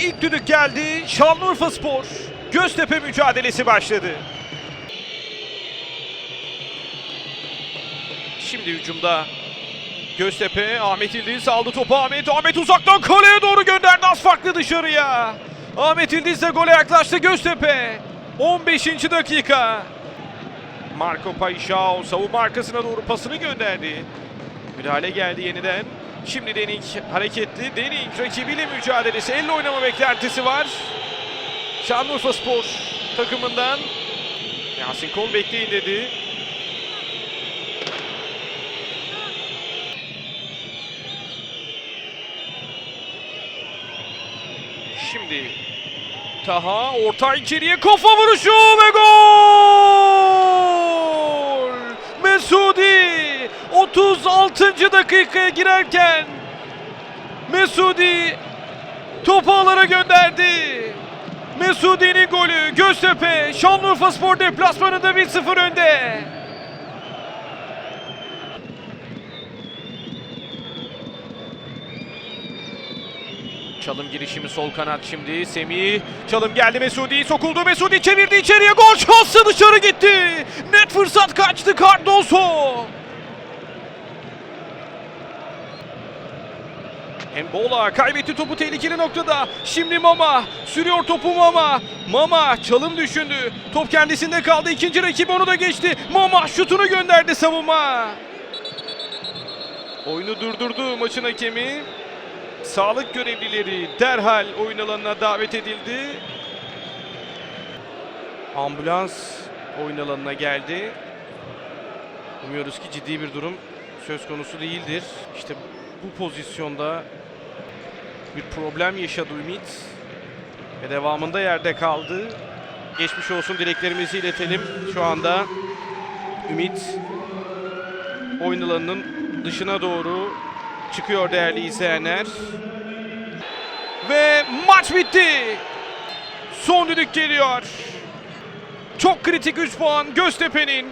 İlk düdük geldi. Şanlıurfa Spor. Göztepe mücadelesi başladı. Şimdi hücumda Göztepe, Ahmet İldiz aldı topu Ahmet. Ahmet uzaktan kaleye doğru gönderdi az farklı dışarıya. Ahmet İldiz de gole yaklaştı Göztepe. 15. dakika. Marco Paixão savunma arkasına doğru pasını gönderdi. Müdahale geldi yeniden. Şimdi Denik hareketli. Denik rakibiyle mücadelesi. Elle oynama beklentisi var. Şanlıurfa Spor takımından Yasin Kol bekleyin dedi. Şimdi Taha orta içeriye kafa vuruşu ve gol! Mesudi 36. dakikaya girerken Mesudi topu ağlara gönderdi. Mesudi'nin golü Göztepe Şanlıurfa Spor deplasmanında 1-0 önde. Çalım girişimi sol kanat şimdi. Semih. Çalım geldi Mesudi. Sokuldu Mesudi çevirdi içeriye. Gol şansı dışarı gitti. Net fırsat kaçtı Cardoso. Embola kaybetti topu tehlikeli noktada. Şimdi Mama sürüyor topu Mama. Mama çalım düşündü. Top kendisinde kaldı. İkinci rakip onu da geçti. Mama şutunu gönderdi savunma. Oyunu durdurdu maçın hakemi. Sağlık görevlileri derhal oyun alanına davet edildi. Ambulans oyun alanına geldi. Umuyoruz ki ciddi bir durum söz konusu değildir. İşte bu pozisyonda bir problem yaşadı Ümit. Ve devamında yerde kaldı. Geçmiş olsun dileklerimizi iletelim. Şu anda Ümit oyun alanının dışına doğru çıkıyor değerli izleyenler. Ve maç bitti. Son düdük geliyor. Çok kritik 3 puan Göztepe'nin.